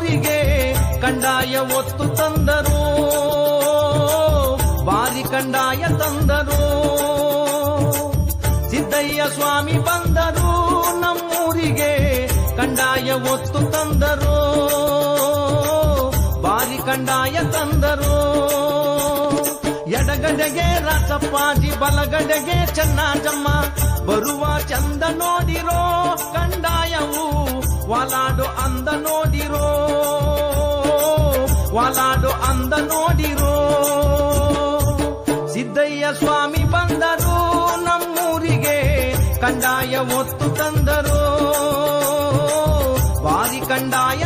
ಊರಿಗೆ ಕಂಡಾಯ ಒತ್ತು ತಂದರು. ಬಾರಿ ಕಂಡಾಯ ತಂದರು. ಸಿದ್ದಯ್ಯ ಸ್ವಾಮಿ ಬಂದರು. ನಮ್ಮೂರಿಗೆ ಕಂಡಾಯ ಒತ್ತು ತಂದರು. ಬಾರಿ ಕಂಡಾಯ ತಂದರು. ಎಡಗಡೆಗೆ ರಾಸಪ್ಪಾಜಿ ಬಲಗಡೆಗೆ ಚನ್ನಾಜಮ್ಮ. ಬರುವ ಚಂದ ನೋಡಿರೋ, ಕಂಡಾಯವು ವಾಲಾಡು ಅಂದ ನೋಡಿರೋ. ವಾಲಾಡು ಅಂದ ನೋಡಿರೋ. ಸಿದ್ದಯ್ಯ ಸ್ವಾಮಿ ಬಂದರು ನಮ್ಮೂರಿಗೆ ಕಂಡಾಯ ಒತ್ತು ತಂದರು. ಬಾರಿ ಕಂಡಾಯ